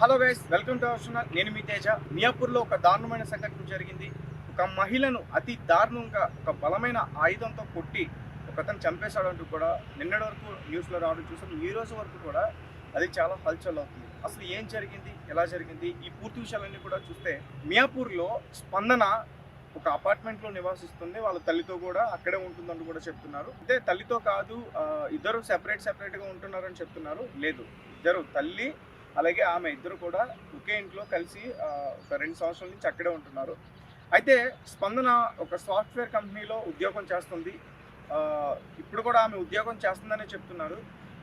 Hello guys welcome to our నేను మీ తేజ. మియాపూర్లో ఒక దారుణమైన సంఘటన జరిగింది. ఒక మహిళను అతి దారుణంగా ఒక బలమైన ఆయుధంతో కొట్టి ఒక అతను చంపేశాడు అంటూ కూడా నిన్నటి వరకు న్యూస్లో రావడం చూసాం. ఈ రోజు వరకు కూడా అది చాలా హల్చల్ అవుతుంది. అసలు ఏం జరిగింది? ఎలా జరిగింది? ఈ పూర్తి విషయాలన్నీ కూడా చూస్తే మియాపూర్లో స్పందన ఒక అపార్ట్మెంట్లో నివాసిస్తుంది. వాళ్ళ తల్లితో కూడా అక్కడే ఉంటుందని కూడా చెప్తున్నారు. అంటే తల్లితో కాదు ఇద్దరు సెపరేట్ సెపరేట్గా ఉంటున్నారని చెప్తున్నారు. లేదు ఇద్దరు తల్లి అలాగే ఆమె ఇద్దరు కూడా ఒకే ఇంట్లో కలిసి ఒక రెండు సంవత్సరాల నుంచి అక్కడే ఉంటున్నారు. అయితే స్పందన ఒక సాఫ్ట్వేర్ కంపెనీలో ఉద్యోగం చేస్తుంది. ఇప్పుడు కూడా ఆమె ఉద్యోగం చేస్తుందని చెప్తున్నారు.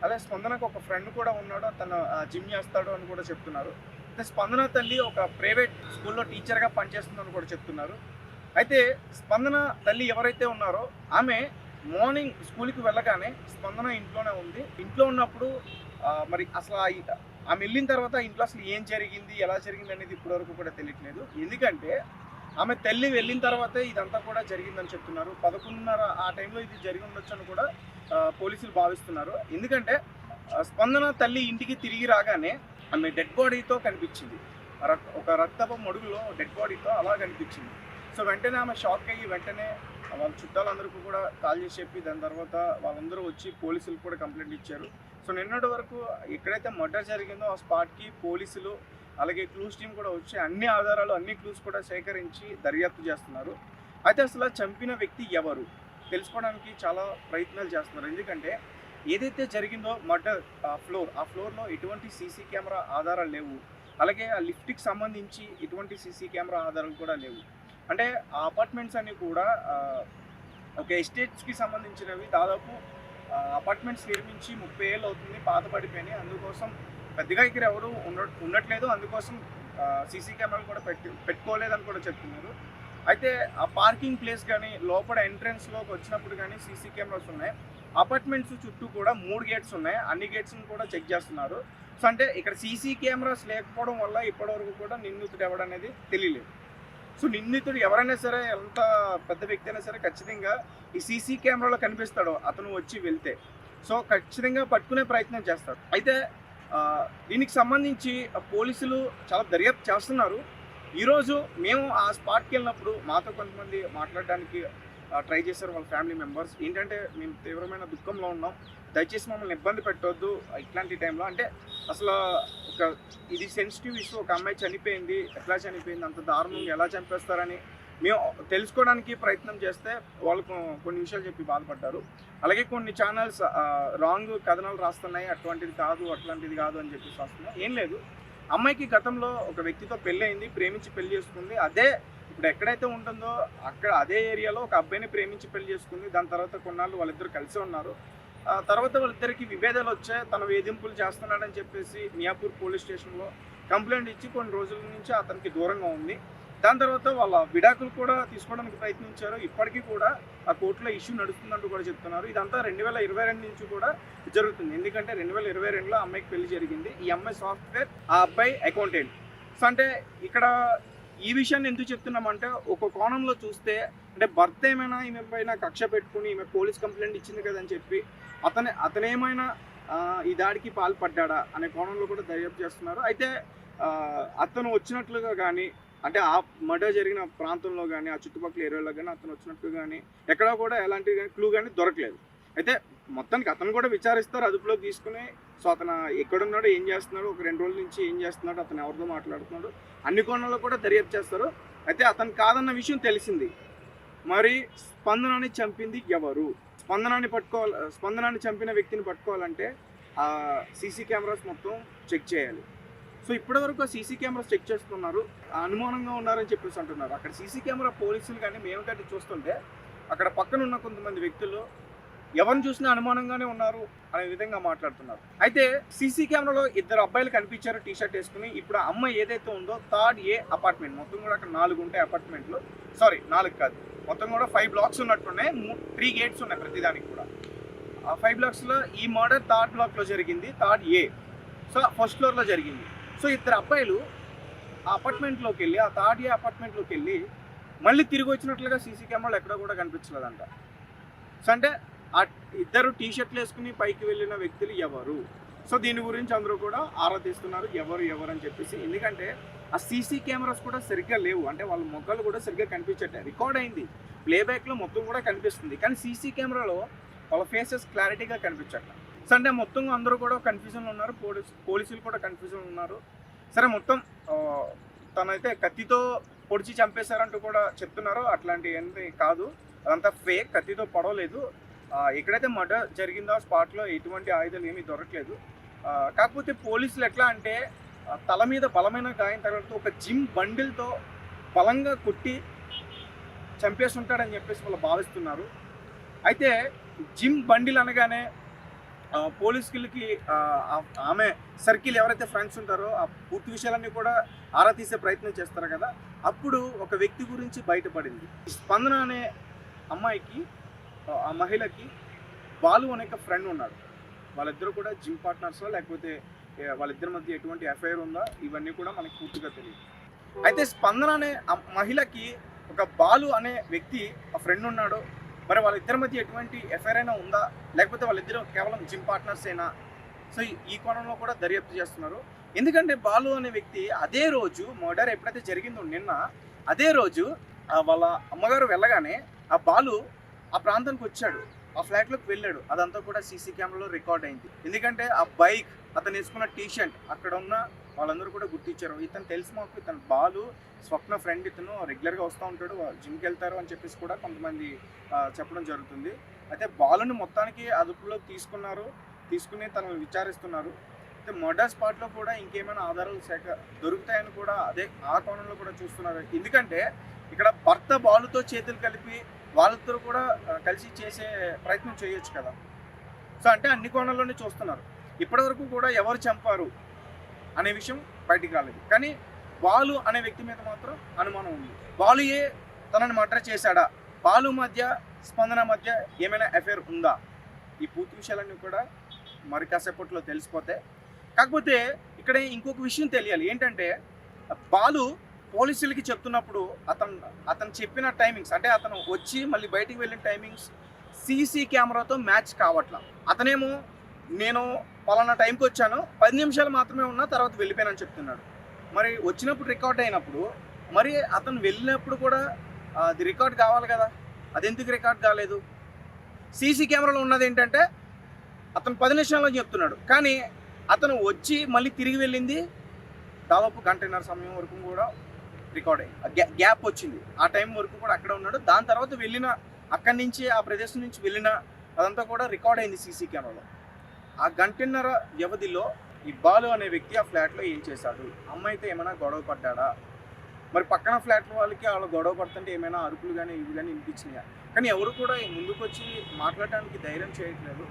అదే స్పందనకు ఒక ఫ్రెండ్ కూడా ఉన్నాడు తను జిమ్ చేస్తాడు అని కూడా చెప్తున్నారు. అయితే స్పందన తల్లి ఒక ప్రైవేట్ స్కూల్లో టీచర్గా పనిచేస్తుందని కూడా చెప్తున్నారు. అయితే స్పందన తల్లి ఎవరైతే ఉన్నారో ఆమె మార్నింగ్ స్కూల్కి వెళ్ళగానే స్పందన ఇంట్లోనే ఉంది. ఇంట్లో ఉన్నప్పుడు మరి అసలు ఆమె వెళ్ళిన తర్వాత ఇంట్లో అసలు ఏం జరిగింది ఎలా జరిగింది అనేది ఇప్పటివరకు కూడా తెలియట్లేదు. ఎందుకంటే ఆమె తల్లి వెళ్ళిన తర్వాతే ఇదంతా కూడా జరిగిందని చెప్తున్నారు. పదకొండున్నర ఆ టైంలో ఇది జరిగి ఉండొచ్చు అని కూడా పోలీసులు భావిస్తున్నారు. ఎందుకంటే స్పందన తల్లి ఇంటికి తిరిగి రాగానే ఆమె డెడ్ బాడీతో కనిపించింది. రక్- ఒక రక్తపు మడుగులో డెడ్ బాడీతో అలా కనిపించింది. సో వెంటనే ఆమె షాక్ అయ్యి వెంటనే వాళ్ళ చుట్టాలందరికీ కూడా కాల్ చేసి చెప్పి దాని తర్వాత వాళ్ళందరూ వచ్చి పోలీసులు కూడా కంప్లైంట్ ఇచ్చారు. సో నిన్నటి వరకు ఎక్కడైతే మర్డర్ జరిగిందో ఆ స్పాట్కి పోలీసులు అలాగే క్లూస్ టీం కూడా వచ్చి అన్ని ఆధారాలు అన్ని క్లూస్ కూడా సేకరించి దర్యాప్తు చేస్తున్నారు. అయితే అసలు చంపిన వ్యక్తి ఎవరు? తెలుసుకోవడానికి చాలా ప్రయత్నాలు చేస్తున్నారు. ఎందుకంటే ఏదైతే జరిగిందో మర్డర్ ఆ ఫ్లోర్ ఆ ఫ్లోర్లో ఎటువంటి సీసీ కెమెరా ఆధారాలు లేవు. అలాగే ఆ లిఫ్ట్కి సంబంధించి ఎటువంటి సీసీ కెమెరా ఆధారాలు కూడా లేవు. అంటే ఆ అపార్ట్మెంట్స్ అన్నీ కూడా ఒక ఎస్టేట్స్కి సంబంధించినవి దాదాపు అపార్ట్మెంట్స్ నిర్మించి ముప్పై ఏళ్ళు అవుతుంది పాత పడిపోయినాయి అందుకోసం పెద్దగా ఇక్కడ ఎవరు ఉండట్లేదు. అందుకోసం సీసీ కెమెరాలు కూడా పెట్టి పెట్టుకోలేదని కూడా చెప్తున్నారు. అయితే ఆ పార్కింగ్ ప్లేస్ కానీ లోపల ఎంట్రన్స్లోకి వచ్చినప్పుడు కానీ సీసీ కెమెరాస్ ఉన్నాయి. అపార్ట్మెంట్స్ చుట్టూ కూడా మూడు గేట్స్ ఉన్నాయి. అన్ని గేట్స్ని కూడా చెక్ చేస్తున్నారు. సో అంటే ఇక్కడ సీసీ కెమెరాస్ లేకపోవడం వల్ల ఇప్పటివరకు కూడా నిందితుడు ఎవడనేది తెలియలేదు. సో నిందితుడు ఎవరైనా సరే ఎంత పెద్ద వ్యక్తి అయినా సరే ఖచ్చితంగా ఈ సీసీ కెమెరాలో కనిపిస్తాడో అతను వచ్చి వెళ్తే. సో ఖచ్చితంగా పట్టుకునే ప్రయత్నం చేస్తాడు. అయితే దీనికి సంబంధించి పోలీసులు చాలా దర్యాప్తు చేస్తున్నారు. ఈరోజు మేము ఆ స్పాట్కి వెళ్ళినప్పుడు మాతో కొంతమంది మాట్లాడడానికి ట్రై చేశారు వాళ్ళ ఫ్యామిలీ మెంబర్స్ ఏంటంటే మేము తీవ్రమైన దుఃఖంలో ఉన్నాం. దయచేసి మమ్మల్ని ఇబ్బంది పెట్టొద్దు ఇట్లాంటి టైంలో అంటే అసలు ఒక ఇది సెన్సిటివ్ ఇష్యూ ఒక అమ్మాయి చనిపోయింది. ఎట్లా చనిపోయింది? అంత దారుణంగా ఎలా చంపేస్తారని మేము తెలుసుకోవడానికి ప్రయత్నం చేస్తే వాళ్ళు కొన్ని విషయాలు చెప్పి బాధపడ్డారు. అలాగే కొన్ని ఛానల్స్ రాంగ్ కథనాలు రాస్తున్నాయి. అటువంటిది కాదు అట్లాంటిది కాదు అని చెప్పేసి వస్తున్నాయి ఏం లేదు. అమ్మాయికి గతంలో ఒక వ్యక్తితో పెళ్ళి అయింది ప్రేమించి పెళ్ళి చేసుకుంది. అదే ఇప్పుడు ఎక్కడైతే ఉంటుందో అక్కడ అదే ఏరియాలో ఒక అబ్బాయిని ప్రేమించి పెళ్ళి చేసుకుంది. దాని తర్వాత కొన్నాళ్ళు వాళ్ళిద్దరు కలిసి ఉన్నారు. ఆ తర్వాత వాళ్ళిద్దరికి విభేదాలు వచ్చాయి. తన వేధింపులు చేస్తున్నాడని చెప్పేసి మియాపూర్ పోలీస్ స్టేషన్లో కంప్లైంట్ ఇచ్చి కొన్ని రోజుల నుంచి అతనికి దూరంగా ఉంది. దాని తర్వాత వాళ్ళ విడాకులు కూడా తీసుకోవడానికి ప్రయత్నించారు. ఇప్పటికీ కూడా ఆ కోర్టులో ఇష్యూ నడుస్తుందంటూ కూడా చెప్తున్నారు. ఇదంతా రెండు వేల ఇరవై రెండు నుంచి కూడా జరుగుతుంది. ఎందుకంటే రెండు వేల ఇరవై రెండులో అమ్మాయికి పెళ్ళి జరిగింది. ఈ అమ్మాయి సాఫ్ట్వేర్ ఆ అబ్బాయి అకౌంటెంట్. సో అంటే ఇక్కడ ఈ విషయాన్ని ఎందుకు చెప్తున్నామంటే ఒక కోణంలో చూస్తే అంటే భర్త ఏమైనా ఈమె పైన కక్ష పెట్టుకుని ఈమె పోలీస్ కంప్లైంట్ ఇచ్చింది కదని చెప్పి అతని అతనేమైనా ఈ దాడికి పాల్పడ్డా అనే కోణంలో కూడా దర్యాప్తు చేస్తున్నారు. అయితే అతను వచ్చినట్లుగా కానీ అంటే ఆ మర్డర్ జరిగిన ప్రాంతంలో కానీ ఆ చుట్టుపక్కల ఏరియాలో కానీ అతను వచ్చినట్లు కానీ ఎక్కడా కూడా ఎలాంటి క్లూ కానీ దొరకలేదు. అయితే మొత్తానికి అతను కూడా విచారిస్తారు అదుపులోకి తీసుకుని సో అతను ఎక్కడున్నాడో ఏం చేస్తున్నాడు ఒక రెండు రోజుల నుంచి ఏం చేస్తున్నాడు అతను ఎవరితో మాట్లాడుతున్నాడు అన్ని కోణాల్లో కూడా దర్యాప్తు చేస్తారు. అయితే అతను కాదన్న విషయం తెలిసింది. మరి స్పందనాన్ని చంపింది ఎవరు? స్పందనాన్ని పట్టుకోవాలి స్పందనాన్ని చంపిన వ్యక్తిని పట్టుకోవాలంటే ఆ సీసీ కెమెరాస్ మొత్తం చెక్ చేయాలి. సో ఇప్పటివరకు ఆ సీసీ కెమెరాస్ చెక్ చేస్తున్నారు. అనుమానంగా ఉన్నారని చెప్పేసి అంటున్నారు. అక్కడ సీసీ కెమెరా పోలీసులు కానీ మేము కానీ చూస్తుంటే అక్కడ పక్కన ఉన్న కొంతమంది వ్యక్తులు ఎవరిని చూసినా అనుమానంగానే ఉన్నారు అనే విధంగా మాట్లాడుతున్నారు. అయితే సీసీ కెమెరాలో ఇద్దరు అబ్బాయిలు కనిపించారు టీ షర్ట్ వేసుకుని. ఇప్పుడు ఆ అమ్మాయి ఏదైతే ఉందో థర్డ్ ఏ అపార్ట్మెంట్. మొత్తం కూడా అక్కడ నాలుగు ఉంటాయి అపార్ట్మెంట్లు. సారీ నాలుగు కాదు. మొత్తం కూడా ఫైవ్ బ్లాక్స్ ఉన్నట్టున్నాయి. త్రీ గేట్స్ ఉన్నాయి ప్రతిదానికి కూడా. ఆ ఫైవ్ బ్లాక్స్లో ఈ మర్డర్ థర్డ్ బ్లాక్లో జరిగింది. థర్డ్ ఏ సో ఫస్ట్ ఫ్లోర్లో జరిగింది. సో ఇద్దరు అబ్బాయిలు ఆ అపార్ట్మెంట్లోకి వెళ్ళి ఆ థర్డ్ ఏ అపార్ట్మెంట్లోకి వెళ్ళి మళ్ళీ తిరిగి వచ్చినట్లుగా సీసీ కెమెరాలు ఎక్కడ కూడా కనిపించలేదంట. సో అంటే ఆ ఇద్దరు టీ షర్ట్లు వేసుకుని పైకి వెళ్ళిన వ్యక్తులు ఎవరు? సో దీని గురించి అందరూ కూడా ఆరా తీస్తున్నారు. ఎవరు ఎవరు అని చెప్పేసి. ఎందుకంటే ఆ సీసీ కెమెరాస్ కూడా సరిగ్గా లేవు. అంటే వాళ్ళ మొక్కలు కూడా సరిగ్గా కనిపించట్లేదు. రికార్డ్ అయింది. ప్లేబ్యాక్లో మొత్తం కూడా కనిపిస్తుంది. కానీ సీసీ కెమెరాలో వాళ్ళ ఫేసెస్ క్లారిటీగా కనిపించట్లేదు సో అంటే మొత్తం అందరూ కూడా కన్ఫ్యూజన్లో ఉన్నారు. పోలీస్ పోలీసులు కూడా కన్ఫ్యూజన్లో ఉన్నారు. సరే మొత్తం తనైతే కత్తితో పొడిచి చంపేశారంటూ కూడా చెప్తున్నారు. అట్లాంటి ఏంటి కాదు. అదంతా ఫేక్ కత్తితో పడవలేదు. ఎక్కడైతే మర్డర్ జరిగిందో ఆ స్పాట్లో ఎటువంటి ఆయుధాలు ఏమీ దొరకలేదు కాకపోతే పోలీసులు ఎట్లా అంటే తల మీద బలమైన గాయం తగలతో ఒక జిమ్ బండిల్తో బలంగా కొట్టి చంపేసి ఉంటాడని చెప్పేసి వాళ్ళు భావిస్తున్నారు. అయితే జిమ్ బండిల్ అనగానే పోలీసులకి ఆమె సర్కిల్ ఎవరైతే ఫ్రెండ్స్ ఉంటారో ఆ పూర్తి విషయాలన్నీ కూడా ఆరా తీసే ప్రయత్నం చేస్తారు కదా. అప్పుడు ఒక వ్యక్తి గురించి బయటపడింది. స్పందన అనే అమ్మాయికి ఆ, మహిళకి బాలు అనే ఒక ఫ్రెండ్ ఉన్నాడు. వాళ్ళిద్దరు కూడా జిమ్ పార్ట్నర్స్ లేకపోతే వాళ్ళిద్దరి మధ్య ఎటువంటి ఎఫ్ఐఆర్ ఉందా? ఇవన్నీ కూడా మనకు పూర్తిగా తెలియదు. అయితే స్పందన అనే ఆ మహిళకి ఒక బాలు అనే వ్యక్తి ఆ ఫ్రెండ్ ఉన్నాడు. మరి వాళ్ళిద్దరి మధ్య ఎటువంటి ఎఫ్ఐఆర్ అయినా ఉందా? లేకపోతే వాళ్ళిద్దరు కేవలం జిమ్ పార్ట్నర్స్ అయినా సో ఈ- కోణంలో కూడా దర్యాప్తు చేస్తున్నారు. ఎందుకంటే బాలు అనే వ్యక్తి అదే రోజు మర్డర్ ఎప్పుడైతే జరిగిందో నిన్న అదే రోజు వాళ్ళ అమ్మగారు వెళ్ళగానే ఆ బాలు ఆ ప్రాంతానికి వచ్చాడు. ఆ ఫ్లాట్లోకి వెళ్ళాడు. అదంతా కూడా సీసీ కెమెరాలో రికార్డ్ అయింది. ఎందుకంటే ఆ బైక్ అతను వేసుకున్న టీ షర్ట్ అక్కడ ఉన్న వాళ్ళందరూ కూడా గుర్తించారు ఇతను తెలుసు మాకు ఇతను బాలు స్వప్న ఫ్రెండ్ ఇతను రెగ్యులర్గా వస్తూ ఉంటాడు. జిమ్కి వెళ్తారు అని చెప్పేసి కూడా కొంతమంది చెప్పడం జరుగుతుంది. అయితే బాలుని మొత్తానికి అదుపులో తీసుకున్నారు. తీసుకుని తనను విచారిస్తున్నారు. అయితే మర్డర్ స్పాట్లో కూడా ఇంకేమైనా ఆధారాలు శాఖ దొరుకుతాయని కూడా అదే ఆ కోణంలో కూడా చూస్తున్నారు. ఎందుకంటే ఇక్కడ భర్త బాలుతో చేతులు కలిపి వాళ్ళతో కూడా కలిసి చేసే ప్రయత్నం చేయొచ్చు కదా. సో అంటే అన్ని కోణాల్లోనే చూస్తున్నారు. ఇప్పటివరకు కూడా ఎవరు చంపారు అనే విషయం బయటికి రాలేదు. కానీ బాలు అనే వ్యక్తి మీద మాత్రం అనుమానం ఉంది. బాలుయే తనని మర్డర్ చేశాడా? బాలు మధ్య స్పందన మధ్య ఏమైనా అఫేర్ ఉందా? ఈ పూర్తి విషయాలన్నీ కూడా మరి కాసేపట్లో తెలిసిపోతే కాకపోతే ఇక్కడ ఇంకొక విషయం తెలియాలి. ఏంటంటే బాలు పోలీసులకి చెప్తున్నప్పుడు అతను అతను చెప్పిన టైమింగ్స్ అంటే అతను వచ్చి మళ్ళీ బయటికి వెళ్ళిన టైమింగ్స్ సీసీ కెమెరాతో మ్యాచ్ కావట్లా. అతనేమో నేను పలానా టైంకి వచ్చాను పది నిమిషాలు మాత్రమే ఉన్నా తర్వాత వెళ్ళిపోయానని చెప్తున్నాడు. మరి వచ్చినప్పుడు రికార్డ్ అయినప్పుడు మరి అతను వెళ్ళినప్పుడు కూడా అది రికార్డ్ కావాలి కదా? అది ఎందుకు రికార్డ్ కాలేదు? సీసీ కెమెరాలో ఉన్నది ఏంటంటే అతను పది నిమిషాల్లో చెప్తున్నాడు. కానీ అతను వచ్చి మళ్ళీ తిరిగి వెళ్ళింది దాదాపు గంటన్నర సమయం వరకు కూడా రికార్డ్ అయ్యి గ్యా- గ్యాప్ వచ్చింది. ఆ టైం వరకు కూడా అక్కడ ఉన్నాడు. దాని తర్వాత వెళ్ళిన అక్కడి నుంచి ఆ ప్రదేశం నుంచి వెళ్ళిన అదంతా కూడా రికార్డ్ అయింది సీసీ కెమెరాలో. ఆ గంటన్నర వ్యవధిలో ఈ బాలు అనే వ్యక్తి ఆ ఫ్లాట్లో ఏం చేశాడు? అమ్మాయితో ఏమైనా గొడవ పడ్డాడా? మరి పక్కన ఫ్లాట్ వాళ్ళకి వాళ్ళు గొడవ పడుతుంటే ఏమైనా అరుపులు కానీ ఇవి కానీ వినిపించినాయా? కానీ ఎవరు కూడా ముందుకు వచ్చి మాట్లాడడానికి ధైర్యం చేయట్లేదు.